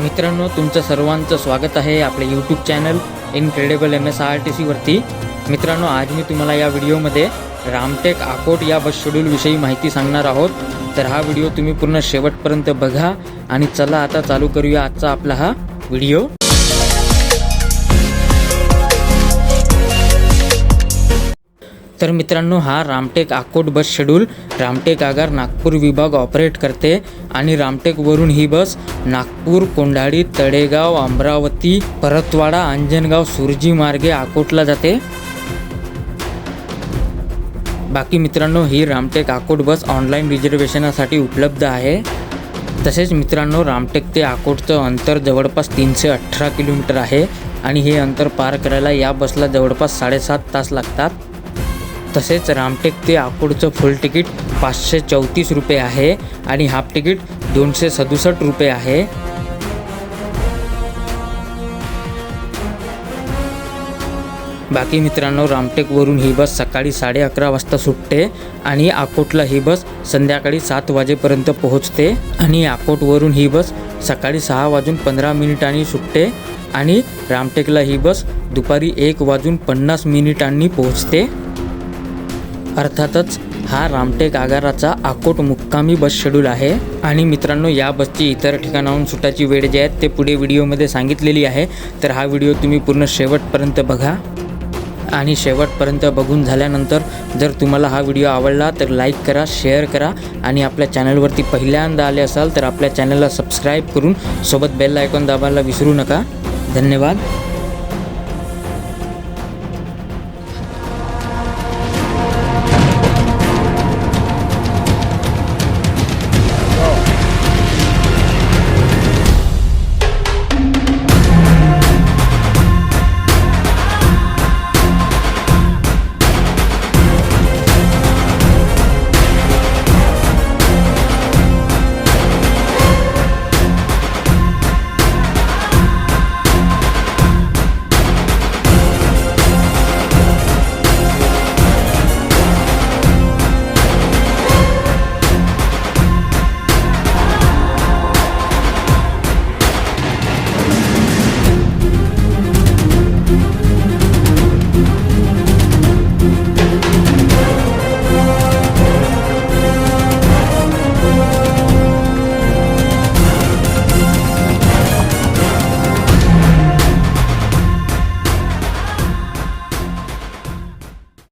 मित्रांनो तुमचं सर्वांचं स्वागत आहे आपले YouTube channel incredible M S R T सीवरती मित्रांनो आज मी तुम्हाला या व्हिडिओमध्ये रामटेक आकोट या बस शेड्यूलविषयी माहिती सांगणार आहोत. तर हा व्हिडिओ तुम्ही पूर्ण शेवटपर्यंत बघा आणि चला आता चालू करूया आजचा आपला हा व्हिडिओ. तर मित्रांनो हा रामटेक आकोट बस शेड्यूल रामटेक आगार नागपूर विभाग ऑपरेट करते आणि रामटेकवरून ही बस नागपूर कोंढाळी तळेगाव अमरावती परतवाडा अंजनगाव सुरजी मार्गे आकोटला जाते. बाकी मित्रांनो ही रामटेक आकोट बस ऑनलाईन रिझर्वेशनासाठी उपलब्ध आहे. तसेच मित्रांनो रामटेक ते आकोटचं अंतर जवळपास तीनशे अठरा किलोमीटर आहे आणि हे अंतर पार करायला या बसला जवळपास साडेसात तास लागतात. तसेच रामटेक ते आकोडचं फुल तिकीट पाचशे चौतीस रुपये आहे आणि हाफ तिकीट दोनशे सदुसष्ट रुपये आहे. बाकी मित्रांनो रामटेकवरून ही बस सकाळी साडे अकरा वाजता सुटते आणि आकोटला ही बस संध्याकाळी सात वाजेपर्यंत पोहोचते आणि आकोटवरून ही बस सकाळी सहा वाजून पंधरा मिनिटांनी सुटते आणि रामटेकला ही बस दुपारी एक वाजून पन्नास मिनिटांनी पोहोचते. अर्थातच हा रामटेक आगाराचा आकोट मुक्कामी बस शेड्यूल आहे. आणि मित्रांनो या बसची इतर ठिकाणाहून सुटाची वेळ जी आहे ते पुढे व्हिडिओमध्ये सांगितलेली आहे. तर हा व्हिडिओ तुम्ही पूर्ण शेवटपर्यंत बघा. आणि शेवटपर्यंत बघून झाल्यानंतर जर तुम्हाला हा व्हिडिओ आवडला तर लाईक करा शेअर करा. आणि आपल्या चॅनलवरती पहिल्यांदा आले असाल तर आपल्या चॅनलला सबस्क्राईब करून सोबत बेल आयकॉन दाबायला विसरू नका. धन्यवाद.